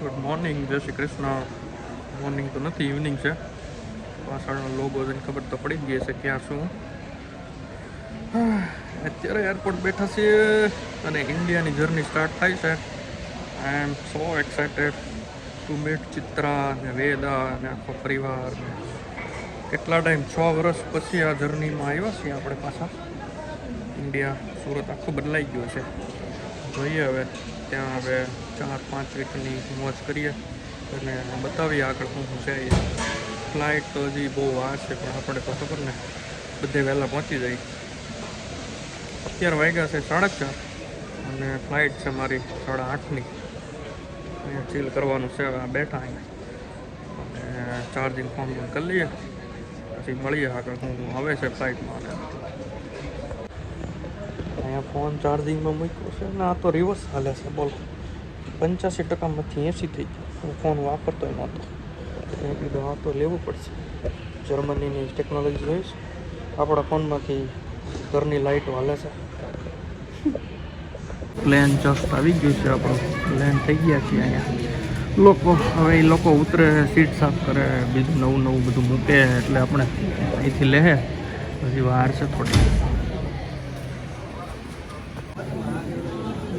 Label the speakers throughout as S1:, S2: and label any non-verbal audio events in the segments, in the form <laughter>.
S1: Good morning જય Shri Krishna. Morning તો નથી ઇવનિંગ છે. પાછળનો લોગો જઈને ખબર તો પડી જ ગઈ છે ક્યાં શું અત્યારે એરપોર્ટ બેઠા છીએ અને ઇન્ડિયાની જર્ની સ્ટાર્ટ થાય છે. I am so excited to meet Chitra ને વેદા ને આખો પરિવાર ને. કેટલા ટાઈમ છ વર્ષ પછી આ જર્નીમાં આવ્યા છીએ આપણે પાછા. ઇન્ડિયા સુરત આખું બદલાઈ ગયું છે જોઈએ હવે, ત્યાં હવે ચાર, પાંચ વીકની મોજ કરીએ અને બતાવીએ આગળ શું શું છે ફ્લાઇટ તો હજી બહુ વાર છે, પણ આપણે તો ખબર ને, બધે વહેલા પહોંચી જાય અત્યારે વાગ્યા છે સાડા ચાર અને ફ્લાઇટ છે મારી સાડા આઠની. અહીંયા ચીલ કરવાનું છે, હવે બેઠા અહીંયા. અને ચાર્જિંગ ફોન પણ કરી લઈએ, પછી મળીએ આગળ હું આવે છે ફ્લાઇટમાં અહીંયા ફોન ચાર્જિંગમાં મૂક્યો છે, ને આ તો રિવર્સ હાલે છે, બોલો. પંચ્યાસી ટકામાંથી એંસી થઈ ગયું. હું ફોન વાપરતો નહોતો મેં કીધું આ તો લેવું પડશે. જર્મનીની ટેકનોલોજી જોઈશ આપણા ફોનમાંથી ઘરની લાઇટ હાલે છે. પ્લેન જસ્ટ આવી ગયું છે આપણું. પ્લેન થઈ ગયા છીએ અહીંયા. લોકો, હવે એ લોકો ઉતરે, સીટ સાફ કરે, બીજું નવું નવું બધું મૂકે, એટલે આપણે અહીંથી લે પછી વાર છે થોડી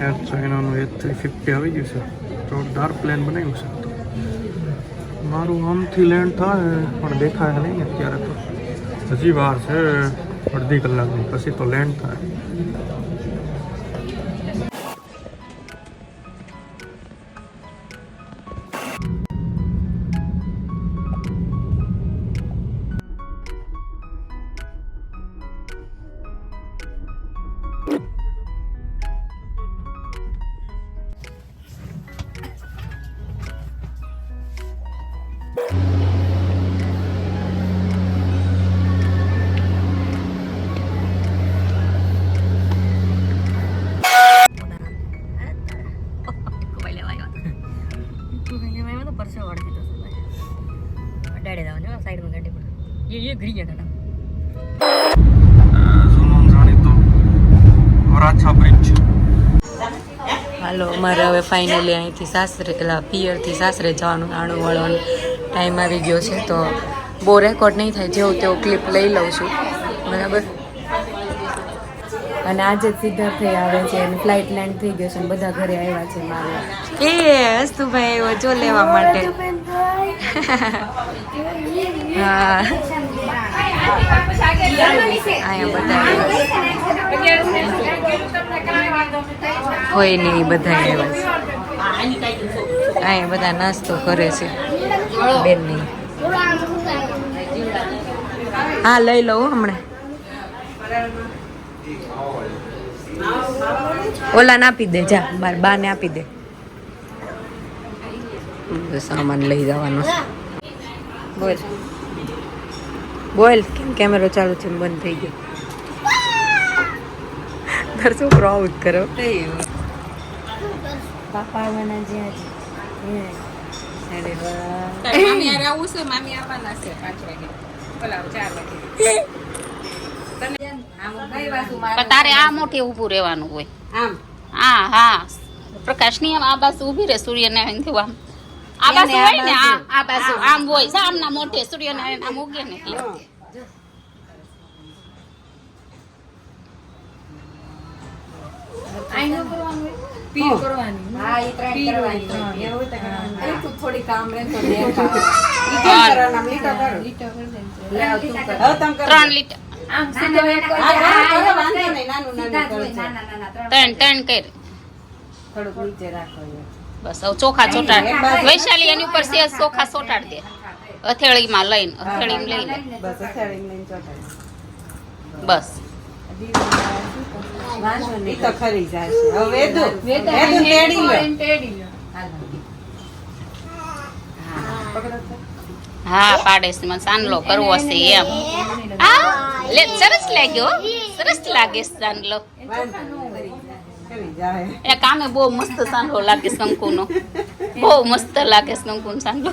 S1: એર ચાઇનાનું એ થ્રી ફિફ્ટી આવી ગયું છે. જોરદાર પ્લેન બનાવ્યું છે. મારું આમથી લેન્ડ થાય, પણ દેખાય નહીં અત્યારે તો. હજી વાર છે, અડધી કલાકની. પછી તો લેન્ડ થાય. વરાછા બ્રિજ.
S2: હાલો મારે હવે ફાઇનલી અહીંથી સાસરે પેલા પિયરથી સાસરે જવાનું આણું વળવાનું. ટાઈમ આવી ગયો છે તો બહુ રેકોર્ડ નહીં થાય જેવું તેવું ક્લિપ લઈ લઉં છું. બરાબર? અને આજે જ સિદ્ધાર્થ આવે છે અને ફ્લાઇટ લેન્ડ થઈ ગયો છે અને બધા ઘરે આવ્યા છે મારે. એ હસ્તુભાઈ આવ્યો જો લેવા માટે. હા. અહીંયા બધા. હોય નહીં બધા એવા અહીંયા બધા નાસ્તો કરે છે બેન નહીં હા, લઈ લઉં હો હમણાં. ઓલાને આપી દે, જા, માર બાને આપી દે. સામાન લઈ જવાનો બોલ. બોલ, કેમ કેમેરો ચાલુ છે બંધ થઈ ગયો. તાર આવું કરો? પાપા આવવાના જ્યાં છે અરે વાહ.
S3: મામી હારે આવું છે? મામી આવવાના છે પાંચ વાગે. ઓલા ચાર વાગે.
S4: તારે આ મોઢે ઊભું રહેવાનું હોય.
S3: આમ?
S4: હા હા. પ્રકાશની આમ આ બાજુ ઊભી રહે સૂર્યનારાયણ થયું આમ. આ બાજુ હોય ને આ
S3: બાજુ.
S4: આ બાજુ. આમ હોય સામના મોઢે સૂર્યનારાયણ આમ ઉગે ને એટલે
S3: પીર કરવાની. હા એ ત્રણ કરવાની. એવું તો થોડી કામ રહે તો દેખા <laughs> ઈ કેમ કરવાનું? આમ લીટો કરો. હવે તું. કર. હવે તમે કરો.
S4: ત્રણ લીટર.
S3: હા, કરો, કરો, વાંધો નહીં. નાનું નાનું કરજો.
S4: ત્રણ ત્રણ કર.
S3: થોડુંક નીચે રાખો
S4: બસ હવે ચોખા ચોટાડ. વૈશાલી એની ઉપર સેજ ચોખા ચોટાડ દે. અથેળીમાં લઈને હથેળીમાં લઈને.
S3: બસ લઈને ચોટાડી.
S4: બસ.
S3: વાંધો નહીં. તો ખરી જશે. હવે વેદુ, વેદુ તેડી લો. હાલો. હા,
S4: પાડોશી માં સાંડલો કરવો છે એમ. હા? લે સરસ લાગ્યો સરસ લાગે
S3: જાય.
S4: એ કામે બહુ મસ્ત સાંડલો લાગે શંકુનો. <laughs> બહુ મસ્ત લાગે શંકુનો સાંડલો.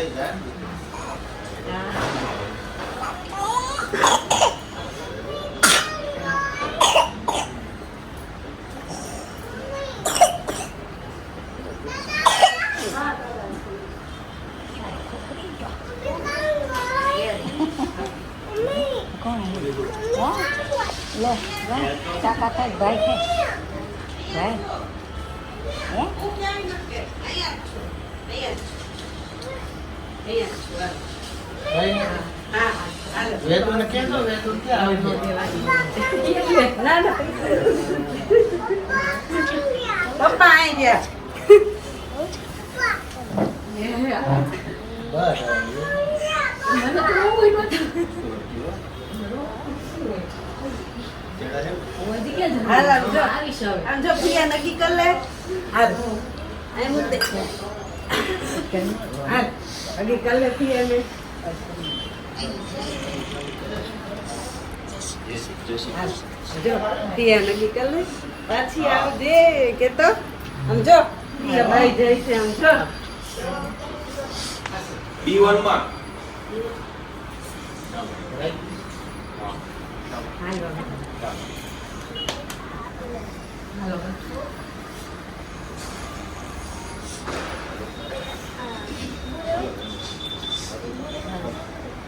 S3: લઈ આવો. લે લે ચાકા ખાય ભાઈ ખાય ભાઈ ના ના પપ્પા આવી ગયા હાલ આમ જો આમ જો પ્રિયા નક્કી કર લે નક્કી કર લે ને નક્કી કર લે. પાછી આવજે કે તો. આમ ભાઈ જાય છે આમ જો
S5: બી
S3: હાલો.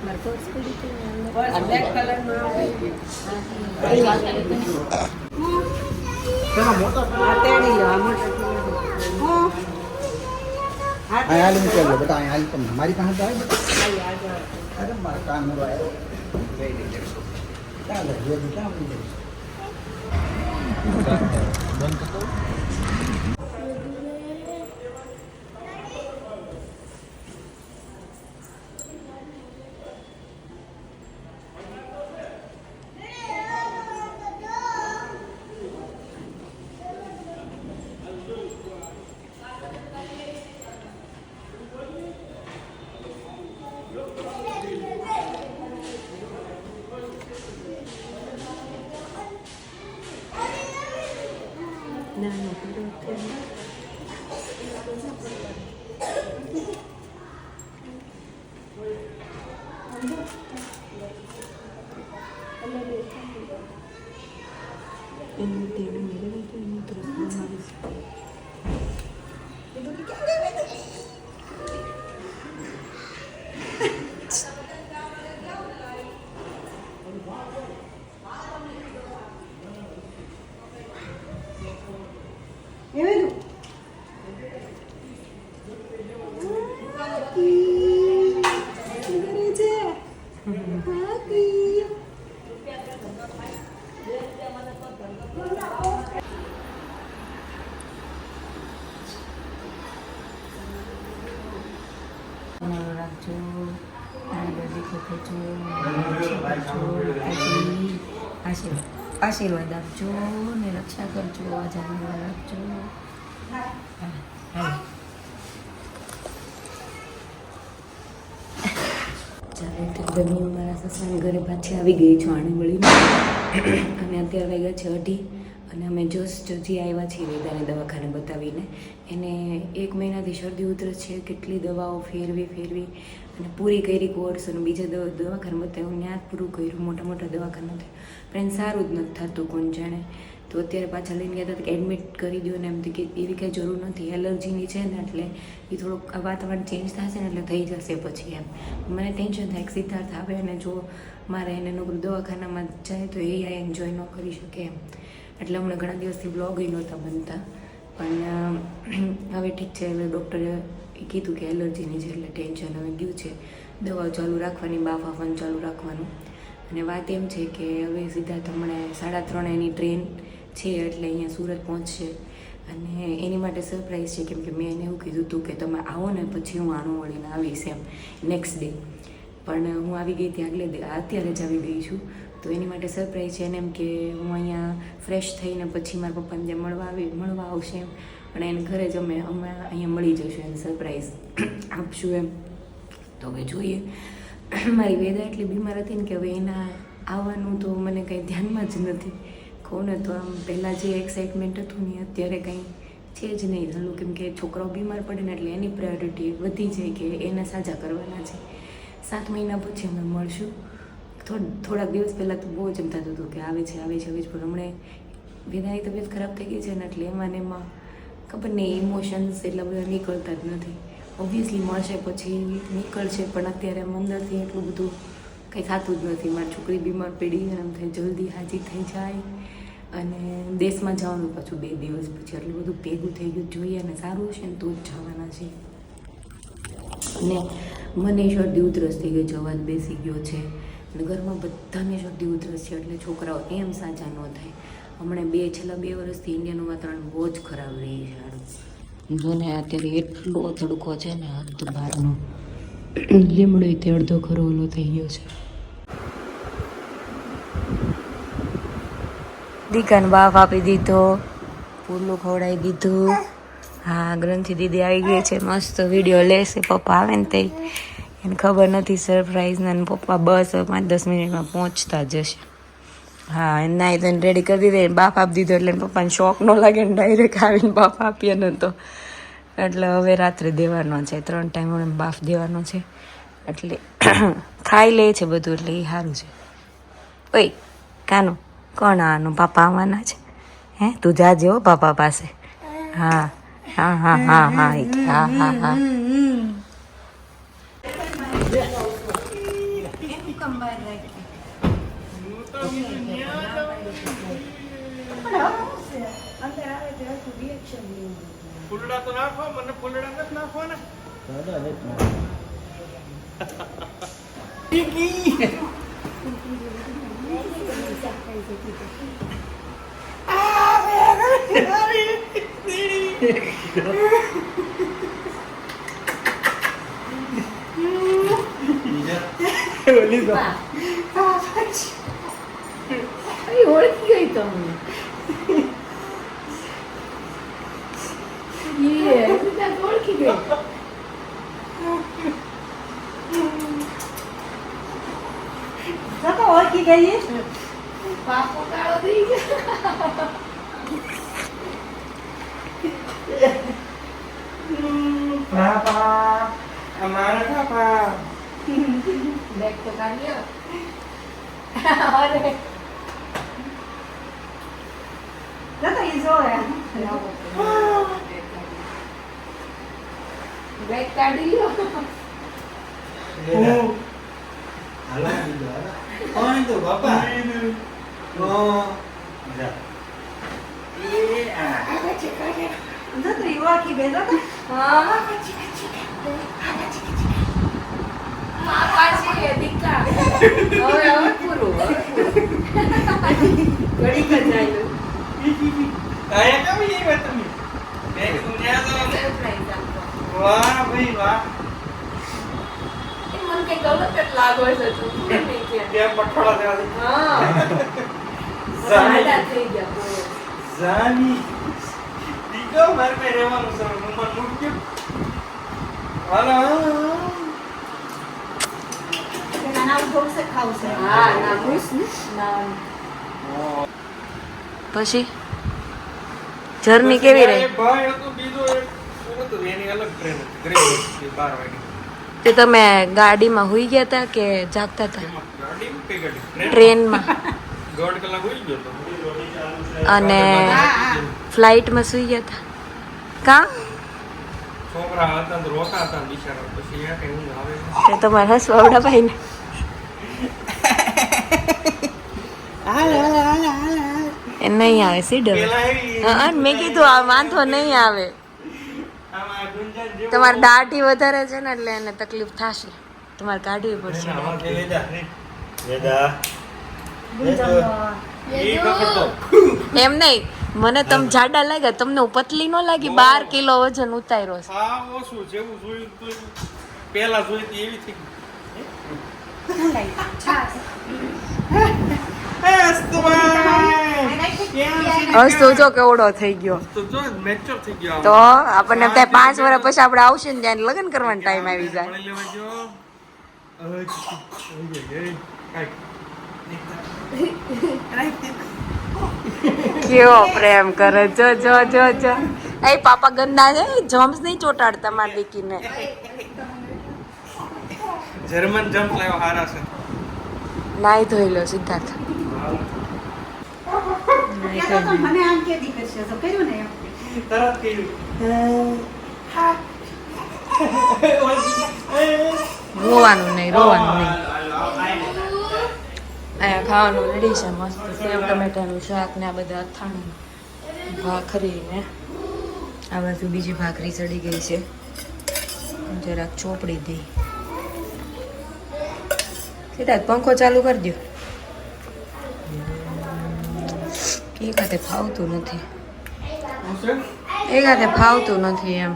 S3: બસ બ્લેક કલરનો આવે. હા, તેડી લો, આ મોટો હું. હા,
S6: અહીં હાલ મૂકી આવજો બેટા અહીં હાલ તમને મારી પાસે તો આવી બેટા
S3: આવી, આગળ.
S6: અરે મારા કાન નો આવ્યો ચાલો જે બી કામ નહીં
S2: તમારું રાખજો અને બધી ખોખજો માતાજી આશીર્વાદ આશીર્વાદ આપજો ને રક્ષા કરજો આજાને રાખજો ચાલો તો હું મારા સસરાને ઘરે પાછી આવી ગઈ છું આણંદવળીમાં અને અત્યારે વાગ્યા છે અઢી અને અમે જોશ જોજી આવ્યા છીએ વેદાને દવાખાને બતાવીને. એને એક મહિનાથી શરદી ઉધરસ છે, કેટલી દવાઓ ફેરવી ફેરવી અને પૂરી કરી કોર્સ અને બીજા દવા દવાખાને બતાવ્યું. ત્યાં જ પૂરું કર્યું, મોટા મોટા દવાખાના થયું પણ સારું જ નથી થતું, કોણ જાણે. તો અત્યારે પાછા લઈને ગયા હતા કે એડમિટ કરી દો ને એમ કે એવી કાંઈ જરૂર નથી. એલર્જીની છે ને એટલે એ થોડુંક વાતાવરણ ચેન્જ થશે ને એટલે થઈ જશે પછી એમ. મને ટેન્શન થાય કે સિદ્ધાર્થ આવે અને જો મારે એને નોકરી દવાખાનામાં જાય તો એ એન્જોય ન કરી શકે એમ. એટલે હમણાં ઘણા દિવસથી બ્લોગ નહોતા બનતા. પણ હવે ઠીક છે, હવે ડૉક્ટરે કીધું કે એલર્જીની છે એટલે ટેન્શન હવે ગયું છે. દવાઓ ચાલુ રાખવાની, બાફ આપવાનું ચાલુ રાખવાનું. અને વાત એમ છે કે હવે સિદ્ધાર્થ હમણાં સાડા ત્રણે ટ્રેન છે એટલે અહીંયા સુરત પહોંચશે. અને એની માટે સરપ્રાઈઝ છે, કેમ કે મેં એને એવું કીધું હતું કે તમે આવો ને પછી હું આણું વળીને આવીશ એમ નેક્સ્ટ ડે પણ હું આવી ગઈ ત્યાં આગલે અત્યારે જ આવી ગઈ છું. તો એની માટે સરપ્રાઈઝ છે એને એમ કે હું અહીંયા ફ્રેશ થઈને પછી મારા પપ્પાને જે મળવા આવી, મળવા આવશે એમ. અને એને ઘરે જ અમે અમે અહીંયા મળી જશું એને સરપ્રાઈઝ આપશું એમ. તો હવે જોઈએ. મારી વેદા એટલી બીમાર હતી ને કે હવે એના આવવાનું તો મને કંઈ ધ્યાનમાં જ નથી. કહું ને તો આમ પહેલાં જે એક્સાઇટમેન્ટ હતું ને અત્યારે કંઈ છે જ નહીં. થયું કેમ કે છોકરાઓ બીમાર પડે ને એટલે એની પ્રાયોરિટી વધી જાય કે એને સાજા કરવાના છે. સાત મહિના પછી અમે મળશું. થોડાક દિવસ પહેલાં તો બહુ જ એમ થતું હતું કે આવે છે આવે છે આવે છે. પણ હમણાં વિનાની તબિયત ખરાબ થઈ ગઈ છે ને એટલે એમાં ને એમાં ખબર નહીં ઇમોશન્સ એટલા બધા નીકળતા જ નથી. ઓબ્વિયસલી મળશે પછી નીકળશે, પણ અત્યારે અંદરથી એટલું બધું કંઈ થતું જ નથી. મારી છોકરી બીમાર પડી એમ થાય જલ્દી હાજી થઈ જાય. અને દેશમાં જવાનું પાછું બે દિવસ પછી એટલું બધું ભેગું થઈ ગયું, જોઈએ અને સારું હશે ને તો જ જવાના છે. અને મને શરદી ઉધરસ થઈ ગઈ જવા બેસી ગયો છે. અને ઘરમાં બધાને શરદી ઉધરસ છે એટલે છોકરાઓ એમ સાજા ન થાય. હમણાં બે, છેલ્લા બે વર્ષથી ઇન્ડિયાનું વાતાવરણ બહુ જ ખરાબ રહી છે હારું. જો ને અત્યારે એટલો તડકો છે ને હદ બહારનો લીમડો તે અડધો ખરો ઓલો થઈ ગયો છે. દીકાને બાફ આપી દીધો પૂરલું ખવડાવી દીધું. હા, ગ્રંથિ દીદી આવી ગઈ છે, મસ્ત વીડિયો લેશે. પપ્પા આવે ને તે એને ખબર નથી સરપ્રાઈઝ ને પપ્પા બસ પાંચ દસ મિનિટમાં પહોંચતા જ હશે હા, એને નાઈ ધોઈને રેડી કરી દીધી. બાફ આપી દીધો એટલે પપ્પાને શોખ ન લાગે ને ડાયરેક્ટ આવીને બાફ આપીએ ને તો. એટલે હવે રાત્રે દેવાનો છે, ત્રણ ટાઈમ હવે બાફ દેવાનો છે. એટલે <clears throat> ખાઈ લે છે બધું, એટલે એ સારું છે. ઓય, કાનું. કોણ આનું? પાપા આવવાના છે. હે? તું જા જેવો પાપા પાસે. હા. હા હા હા હા હા હા હા.
S1: ફૂલડા તો નાખો મને ફૂલડા નથી નાખવાના. <laughs>
S6: દાદા 예,
S2: 감사합니다. ગઈ ઓળખી ગઈ પાપો કાળો થઈ ગયો.
S1: પાપા અમારા પાપા
S2: બેગ તો કાઢ્યો અરે.
S3: ઈ જોવે
S2: બેગ કાઢી લ્યો.
S6: હાલો બીજો, હાલો.
S1: કોણ તો બાપા.
S3: દાદા ઈ ઓળખી ગઈ દાદા
S2: પાપા છે દીકા હવે હવે પૂરું
S3: ઘડી કર જાય
S1: આયા કેમ નહીં વાત તમે તો વાહ ભાઈ વાહ
S2: કઈ ગલત જ લાગો છે તું કે.
S1: બે દેવા દે
S2: હા. <laughs> સાડા થઈ ગયા
S1: જાની દીકો મારે પે રહેવાનું છે. હું મન મૂક્યું હાલો.
S2: હા ના ખુશ ને? ના. પછી? જર્ની કેવી રહી?
S1: ભાઈ હતો બીજો એક સુરત એની અલગ ટ્રેન હતી ગ્રે હતી બાર વાગે.
S2: તે તમે ગાડીમાં હુઈ ગયા હતા કે જાગતા હતા ટ્રેનમાં. અને ફ્લાઇટમાં સુઈ ગયા હતા કા. તે તમારે હસવાવડા ભાઈ ને નહીં આવે સીડર
S1: પેલા
S2: હા મેં કીધું વાંધો નહીં આવે. તમારે દાઢી વધારે છે ને એટલે એને તકલીફ થશે તમારે કાઢવી પડશે એમ નહીં મને તમે જાડા લાગ્યા તમને હું પતલી ન લાગી બાર કિલો વજન ઉતાર્યો છે
S1: આ ઓછું જેવું જોયું તું પેલા જોઈ એવી થઈ ગઈ.
S2: હસ જો કેવડો થઈ ગયો.
S1: તો જો મેચ્યોર થઈ ગયો
S2: તો આપણને ત્યાં પાંચ વર્ષ પછી આપણે આવશે ને ત્યાં લગ્ન કરવાનો ટાઈમ આવી જાય. કેવો પ્રેમ કરે. જો જો જો જો. એ પાપા ગંદા છે. જમ્સ નહીં ચોટાડતા મારી દીકરીને.
S1: જર્મન જમ્પ લાવ્યો હારા છે.
S2: નાઈ ધોઈ લો સિદ્ધાર્થ. નાઈ ધોઈ
S3: મને આમ કે દી કરશે તો કર્યું ને એમ.
S1: તરત કહ્યું
S2: રોવાનું નહીં રોવાનું નહીં. અહીંયા ખાવાનું રેડી છે મસ્ત સેવ ટમેટાનું શાક ને આ બધા અથાણું ભાખરી ને. આ બાજુ બીજી ભાખરી ચડી ગઈ છે. જરાક ચોપડી દઈ. સીધા પંખો ચાલુ કરી દો એક હાથે ફાવતું નથી. એક હાથે ફાવતું નથી એમ.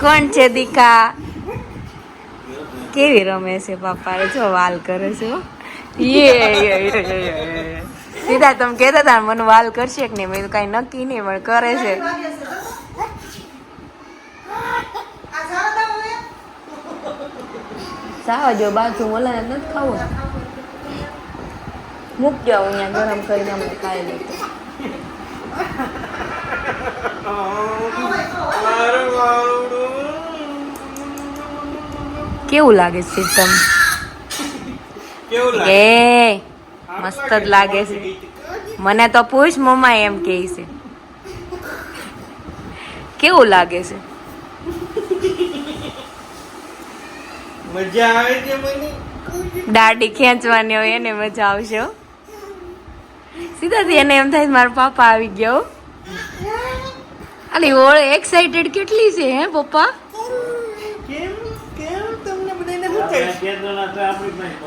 S2: કોણ છે દીકા? કેવી રમે છે પાપા જો વાલ કરે છે યે. સીધા તમે કહેતા હતા મને વાલ કરશે કે નહીં? મેં કઈ નક્કી નહીં, પણ કરે છે. સાવ જો બાજુ ઓલા નથી ખાવું. મૂકજો અહીંયા ગરમ કરીને અમે ખાઈ લઈશું કેવું લાગે છે તમ એ મસ્ત જ લાગે છે. મને તો પૂછ મમ્મા એમ કહે છે. કેવું લાગે છે?
S1: મજા આવે છે મને?
S2: દાઢી ખેંચવાની હોય એને મજા આવશે. સીધાથી એને એમ થાય મારો પાપા આવી ગયો. અલી ઓળ એક્સાઇટેડ કેટલી છે હે પપ્પા?
S1: છે?
S6: તો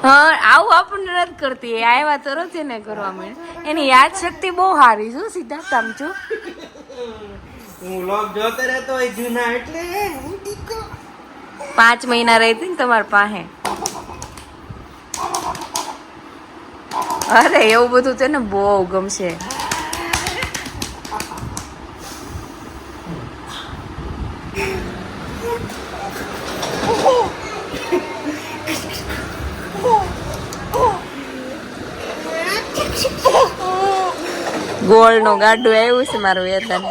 S2: હા આવું આપણને નથી કરતી. આવ્યા તરત એને કરવા માંડે એની યાદ શક્તિ બહુ સારી શું સીધા સમજો
S1: હું લોક જોતો રહેતો હોય જૂના એટલે
S2: પાંચ મહિના રહી હતી ને તમારી પાસે. અરે એવું બધું તેને બહુ ગમશે. ગોળનું ગાડું આવ્યું છે મારું વેતન.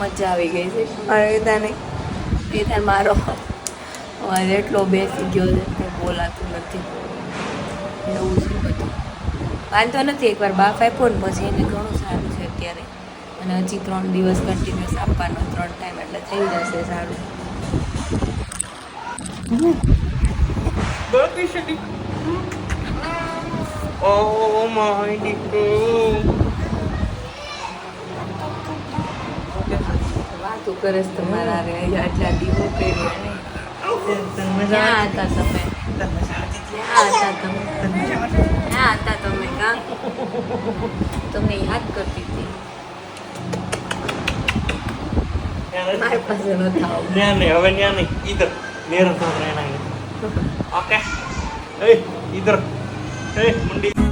S2: મજા આવી ગઈ છે. મારે વેતાને વેતન મારો. અવાજ એટલો બેસી ગયો છે કે બોલાતું નથી. એવું છે બધું. વાંધો નથી એકવાર બાફ આપ્યો ને પછી એને ઘણું સારું છે અત્યારે. અને હજી ત્રણ દિવસ કન્ટિન્યુઅસ આપવાનો ત્રણ ટાઈમ એટલે થઈ જશે સારું.
S1: છે દીકો ઓ માય દીકો
S2: વાતું કરે છે તમારા રે આટલા દીવો કર્યો ક્યાં હતા તમે? ક્યાં હતા તમે? ક્યાં હતા તમે કાં? તમને યાદ કરતી હતી. મારી પાસે નતા આવું.
S1: ન્યા નહીં હવે ન્યા નહીં ઈધર. મેરો સાથ રહેના ઓકે એ ઈધર એ મુંડી